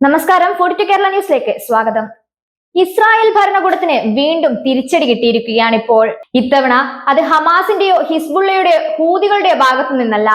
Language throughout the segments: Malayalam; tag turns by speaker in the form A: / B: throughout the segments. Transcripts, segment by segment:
A: നമസ്കാരം. ഫോർട്ടി ടു കേരള ന്യൂസിലേക്ക് സ്വാഗതം. ഇസ്രായേൽ ഭരണകൂടത്തിന് വീണ്ടും തിരിച്ചടി കിട്ടിയിരിക്കുകയാണ് ഇപ്പോൾ ഇത്തവണ അത് ഹമാസിന്റെയോ ഹിസ്ബുള്ളയുടെയോ ഹൂതികളുടെയോ ഭാഗത്തു നിന്നല്ല.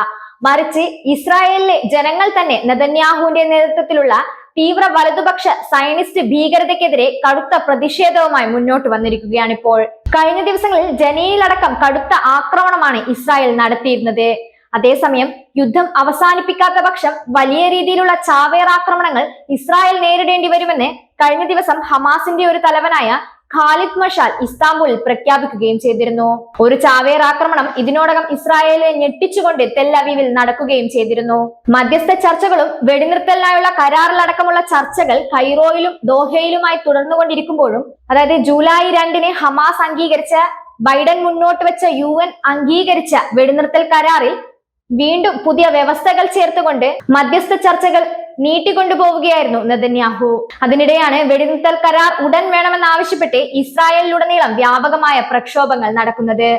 A: മറിച്ച് ഇസ്രായേലിലെ ജനങ്ങൾ തന്നെ നെതന്യാഹുവിന്റെ നേതൃത്വത്തിലുള്ള തീവ്ര വലതുപക്ഷ സയനിസ്റ്റ് ഭീകരതയ്ക്കെതിരെ കടുത്ത പ്രതിഷേധവുമായി മുന്നോട്ട് വന്നിരിക്കുകയാണ് ഇപ്പോൾ കഴിഞ്ഞ ദിവസങ്ങളിൽ ജനീലടക്കം കടുത്ത ആക്രമണമാണ് ഇസ്രായേൽ നടത്തിയിരുന്നത്. അതേസമയം യുദ്ധം അവസാനിപ്പിക്കാത്ത പക്ഷം വലിയ രീതിയിലുള്ള ചാവേറാക്രമണങ്ങൾ ഇസ്രായേൽ നേരിടേണ്ടി വരുമെന്ന് കഴിഞ്ഞ ദിവസം ഹമാസിന്റെ ഒരു തലവനായ ഖാലിദ് മഷാൽ ഇസ്താംബുളിൽ പ്രഖ്യാപിക്കുകയും ചെയ്തിരുന്നു. ഒരു ചാവേർ ആക്രമണം ഇതിനോടകം ഇസ്രായേലിനെ ഞെട്ടിച്ചുകൊണ്ട് തെല്ലവീവിൽ നടക്കുകയും ചെയ്തിരുന്നു. മധ്യസ്ഥ ചർച്ചകളും വെടിനിർത്തലിനായുള്ള കരാറിലടക്കമുള്ള ചർച്ചകൾ കൈറോയിലും ദോഹയിലുമായി തുടർന്നുകൊണ്ടിരിക്കുമ്പോഴും അതായത് ജൂലൈ രണ്ടിന് ഹമാസ് അംഗീകരിച്ച ബൈഡൻ മുന്നോട്ട് വെച്ച യു അംഗീകരിച്ച വെടിനിർത്തൽ കരാറിൽ വീണ്ടും പുതിയ വ്യവസ്ഥകൾ ചേർത്തുകൊണ്ട് മധ്യസ്ഥ ചർച്ചകൾ നീട്ടിക്കൊണ്ടുപോവുകയായിരുന്നു നെതന്യാഹു. അതിനിടെയാണ് വെടിനിർത്തൽ കരാർ ഉടൻ വേണമെന്നാവശ്യപ്പെട്ട് ഇസ്രായേലിലുടനീളം വ്യാപകമായ പ്രക്ഷോഭങ്ങൾ നടക്കുന്നത്.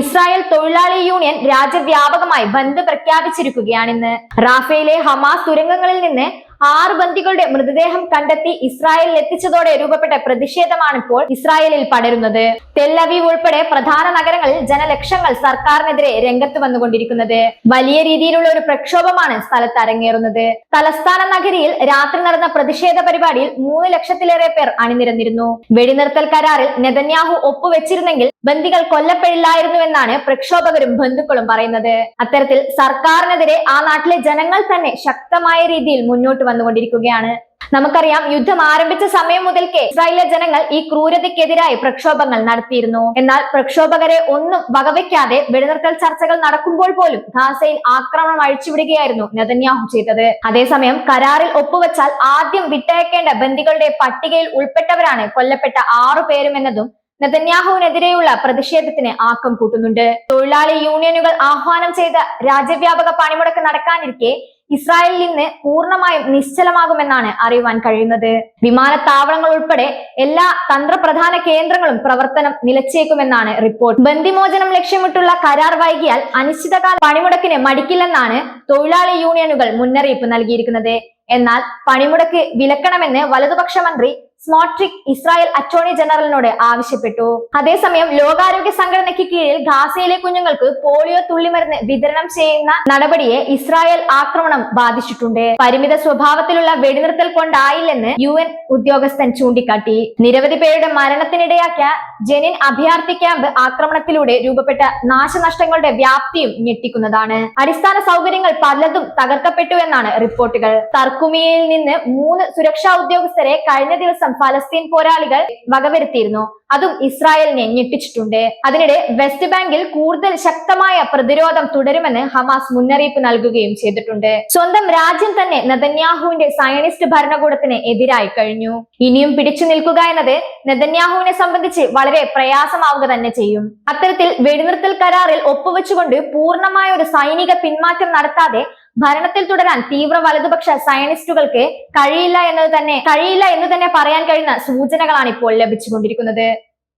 A: ഇസ്രായേൽ തൊഴിലാളി യൂണിയൻ രാജ്യവ്യാപകമായി ബന്ദ് പ്രഖ്യാപിച്ചിരിക്കുകയാണിന്ന്. റാഫേലെ ഹമാസ് തുരങ്കങ്ങളിൽ നിന്ന് ആറ് ബന്ധികളുടെ മൃതദേഹം കണ്ടെത്തി ഇസ്രായേലിൽ എത്തിച്ചതോടെ രൂപപ്പെട്ട പ്രതിഷേധമാണ് ഇപ്പോൾ ഇസ്രായേലിൽ പടരുന്നത്. തെല്ലവീവ് ഉൾപ്പെടെ പ്രധാന നഗരങ്ങളിൽ ജനലക്ഷങ്ങൾ സർക്കാരിനെതിരെ രംഗത്ത് വന്നുകൊണ്ടിരിക്കുന്നത്. വലിയ രീതിയിലുള്ള ഒരു പ്രക്ഷോഭമാണ് സ്ഥലത്ത് അരങ്ങേറുന്നത്. തലസ്ഥാന നഗരിയിൽ രാത്രി നടന്ന പ്രതിഷേധ പരിപാടിയിൽ മൂന്ന് ലക്ഷത്തിലേറെ പേർ അണിനിരന്നിരുന്നു. വെടിനിർത്തൽ കരാറിൽ നെതന്യാഹു ഒപ്പുവെച്ചിരുന്നെങ്കിൽ ബന്ദികൾ കൊല്ലപ്പെടില്ലായിരുന്നുവെന്നാണ് പ്രക്ഷോഭകരും ബന്ധുക്കളും പറയുന്നത്. അത്തരത്തിൽ സർക്കാരിനെതിരെ ആ നാട്ടിലെ ജനങ്ങൾ തന്നെ ശക്തമായ രീതിയിൽ മുന്നോട്ട് വന്നുകൊണ്ടിരിക്കുകയാണ്. നമുക്കറിയാം യുദ്ധം ആരംഭിച്ച സമയം മുതൽക്കേ ഇസ്രായേലിലെ ജനങ്ങൾ ഈ ക്രൂരതയ്ക്കെതിരായി പ്രക്ഷോഭങ്ങൾ നടത്തിയിരുന്നു. എന്നാൽ പ്രക്ഷോഭകരെ ഒന്നും വകവയ്ക്കാതെ വെടിനിർത്തൽ ചർച്ചകൾ നടക്കുമ്പോൾ പോലും ഗാസയിൽ ആക്രമണം അഴിച്ചുവിടുകയായിരുന്നു നെതന്യാഹു ചെയ്തത്. അതേസമയം കരാറിൽ ഒപ്പുവെച്ചാൽ ആദ്യം വിട്ടയക്കേണ്ട ബന്ദികളുടെ പട്ടികയിൽ ഉൾപ്പെട്ടവരാണ് കൊല്ലപ്പെട്ട ആറു പേരും എന്നതും നെതന്യാഹുവിനെതിരെയുള്ള പ്രതിഷേധത്തിന് ആക്കം കൂട്ടുന്നുണ്ട്. തൊഴിലാളി യൂണിയനുകൾ ആഹ്വാനം ചെയ്ത രാജ്യവ്യാപക പണിമുടക്ക് നടക്കാനിരിക്കെ ഇസ്രായേലിൽ നിന്ന് പൂർണമായും നിശ്ചലമാകുമെന്നാണ് അറിയുവാൻ കഴിയുന്നത്. വിമാനത്താവളങ്ങൾ ഉൾപ്പെടെ എല്ലാ തന്ത്രപ്രധാന കേന്ദ്രങ്ങളും പ്രവർത്തനം നിലച്ചേക്കുമെന്നാണ് റിപ്പോർട്ട്. ബന്ദിമോചനം ലക്ഷ്യമിട്ടുള്ള കരാർ വൈകിയാൽ അനിശ്ചിതകാല പണിമുടക്കിന് മടിക്കില്ലെന്നാണ് തൊഴിലാളി യൂണിയനുകൾ മുന്നറിയിപ്പ് നൽകിയിരിക്കുന്നത്. എന്നാൽ പണിമുടക്ക് വിലക്കണമെന്ന് വലതുപക്ഷ മന്ത്രി സ്മോട്രിക് ഇസ്രായേൽ അറ്റോർണി ജനറലിനോട് ആവശ്യപ്പെട്ടു. അതേസമയം ലോകാരോഗ്യ സംഘടനയ്ക്ക് കീഴിൽ ഗാസയിലെ കുഞ്ഞുങ്ങൾക്ക് പോളിയോ തുള്ളിമരുന്ന് വിതരണം ചെയ്യുന്ന നടപടിയെ ഇസ്രായേൽ ആക്രമണം ബാധിച്ചിട്ടുണ്ട്. പരിമിത സ്വഭാവത്തിലുള്ള വെടിനിർത്തൽ കൊണ്ടായില്ലെന്ന് യു എൻ ഉദ്യോഗസ്ഥൻ ചൂണ്ടിക്കാട്ടി. നിരവധി പേരുടെ മരണത്തിനിടയാക്കിയ ജനിൻ അഭയാർത്ഥി ക്യാമ്പ് ആക്രമണത്തിലൂടെ രൂപപ്പെട്ട നാശനഷ്ടങ്ങളുടെ വ്യാപ്തിയും ഞെട്ടിക്കുന്നതാണ്. അടിസ്ഥാന സൗകര്യങ്ങൾ പലതും തകർക്കപ്പെട്ടു എന്നാണ് റിപ്പോർട്ടുകൾ. തർക്കുമിയയിൽ നിന്ന് മൂന്ന് സുരക്ഷാ ഉദ്യോഗസ്ഥരെ കഴിഞ്ഞ ദിവസം ഫലസ്തീൻ പോരാളികൾ വകവരുത്തിയിരുന്നു. അതും ഇസ്രായേലിനെ ഞെട്ടിച്ചിട്ടുണ്ട്. അതിനിടെ വെസ്റ്റ് ബാങ്കിൽ കൂടുതൽ ശക്തമായ പ്രതിരോധം തുടരുമെന്ന് ഹമാസ് മുന്നറിയിപ്പ് നൽകുകയും ചെയ്തിട്ടുണ്ട്. സ്വന്തം രാജ്യം തന്നെ നെതന്യാഹുവിന്റെ സയനിസ്റ്റ് ഭരണകൂടത്തിന് എതിരായി കഴിഞ്ഞു. ഇനിയും പിടിച്ചു നിൽക്കുക എന്നത് നെതന്യാഹുവിനെ സംബന്ധിച്ച് വളരെ പ്രയാസമാവുക തന്നെ ചെയ്യും. അത്തരത്തിൽ വെടിനിർത്തൽ കരാറിൽ ഒപ്പുവെച്ചുകൊണ്ട് പൂർണമായ ഒരു സൈനിക പിന്മാറ്റം നടത്താതെ ഭരണത്തിൽ തുടരാൻ തീവ്ര വലതുപക്ഷ സയനിസ്റ്റുകൾക്ക് കഴിയില്ല എന്നത് തന്നെ കഴിയില്ല എന്ന് തന്നെ പറയാൻ കഴിയുന്ന സൂചനകളാണ് ഇപ്പോൾ ലഭിച്ചുകൊണ്ടിരിക്കുന്നത്.